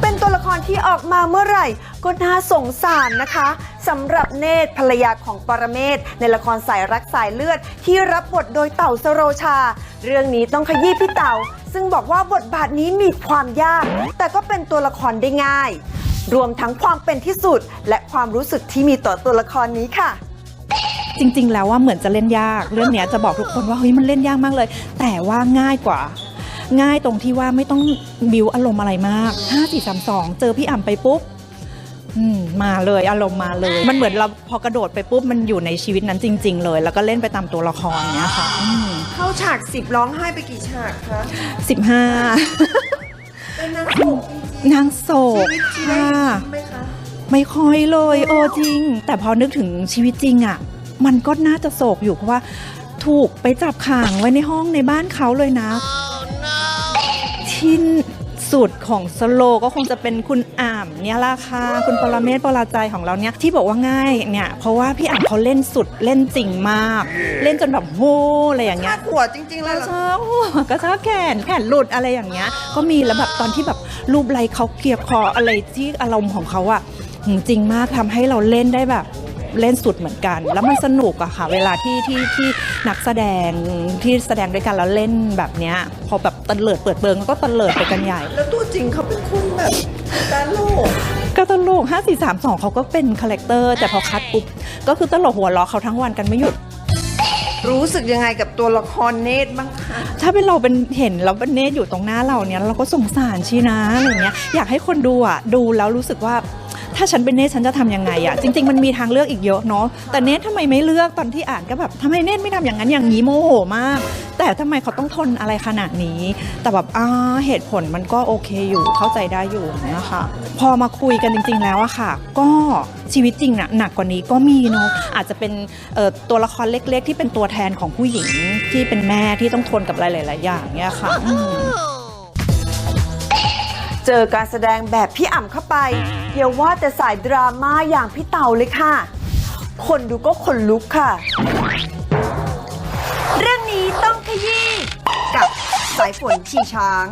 เป็นตัวละครที่ออกมาเมื่อไหร่ ก็น่าสงสารนะคะสำหรับเนตรภรรยาของปรเมศ ในละครสายรักสายเลือด ที่รับบทโดยเต่าสโรชา เรื่องนี้ต้องขยี้พี่เต่า ซึ่งบอกว่าบทบาทนี้มีความยาก แต่ก็เป็นตัวละครได้ง่าย รวมทั้งความเป็นที่สุด และความรู้สึกที่มีต่อตัวละครนี้ค่ะจริง ๆ แล้วว่าเหมือนจะเล่นยาก เรื่องเนี้ยจะบอกทุกคนว่าเฮ้ยมันเล่นยากมากเลย แต่ว่าง่ายกว่า ง่ายตรงที่ว่าไม่ต้องบิวอารมณ์อะไรมาก 5 4 3 2 เจอพี่อ่ำไปปุ๊บอืมมาเลยอารมณ์มาเลย มันเหมือนเราพอกระโดดไปปุ๊บมันอยู่ในชีวิตนั้นจริง ๆ เลย แล้วก็เล่นไปตามตัวละครเนี้ยค่ะเข้าฉากสิบร้องไห้ไปกี่ฉากคะสิบห้าเป็นนางโศกนางโศกชีวิตจริงได้ค่ะ ไหมคะ ไม่ค่อยเลยเออจริง แต่พอนึกถึงชีวิตจริงอะ่ะ มันก็น่าจะโศกอยู่เพราะว่า ถูกไปจับขังไว้ในห้องในบ้านเขาเลยนะ ที่สุดของสโลก็คงจะเป็นคุณอ่ามเนี่ยล่ะค่ะคุณปรเมศปราใจของเราเนี่ยที่บอกว่าง่ายเนี่ยเพราะว่าพี่อ่ามเขาเล่นสุดเล่นจริงมาก เล่นจนแบบโว้อะไรอย่างเงี้คายดหัวจริงๆเลยเหรอชอบหัวกระชากแขนแขนหลุดอะไรอย่างเงี้ย ก็มีแล้วแบบตอนที่แบบรูปไรเขาเกลียบคออะไรที่อารมณ์ของเขาอะหืมจริงมากทำให้เราเล่นได้แบบ เล่นสุดเหมือนกัน แล้วมันสนุกอะค่ะ เวลาที่ที่ที่นักแสดงที่แสดงด้วยกันแล้วเล่นแบบเนี้ยพอแบบตะเลิดเปิดเบิงก็ตะเลิดไปกันใหญ่ แล้วตัวจริงเขาเป็นคนแบบตาโลกก็ตลก5 4 3 2 เขาก็เป็นคาแรคเตอร์ แต่พอคัดปุ๊บ ก็คือตลกหัวเราะเขาทั้งวันกันไม่หยุด รู้สึกยังไงกับตัวละครเนตรบ้างคะ ถ้าเป็นเราเป็นเห็นแล้วเป็นเนตอยู่ตรงหน้าเราเนี่ยเราก็สงสารชีนะอะไรเงี้ย อยากให้คนดูอะ ดูแล้วรู้สึกว่า ถ้าฉันเป็นเนตฉันจะทำยังไงอะจริง ๆ มันมีทางเลือกอีกเยอะเนาะแต่เนตทำไมไม่เลือกตอนที่อ่านก็แบบทำไมเนตไม่ทำอย่างนั้นอย่างนี้โมโหมาก แต่ทำไมเขาต้องทนอะไรขนาดนี้ แต่แบบอ่าเหตุผลมันก็โอเคอยู่เข้าใจได้อยู่นะคะพอมาคุยกันจริง ๆ แล้วอะค่ะ ก็ชีวิตจริงน่ะหนักกว่านี้ก็มีเนาะอาจจะเป็นตัวละครเล็ก ๆ ที่เป็นตัวแทนของผู้หญิงที่เป็นแม่ที่ต้องทนกับอะไรหลายๆอย่างเนี่ยค่ะ เจอการแสดงแบบพี่อ่ำเข้าไปอย่าว่าแต่สายดราม่าอย่างพี่เต่าเลยค่ะ คนดูก็ขนลุกค่ะ เรื่องนี้ต้องขยี้กับสายฝนชีช้าง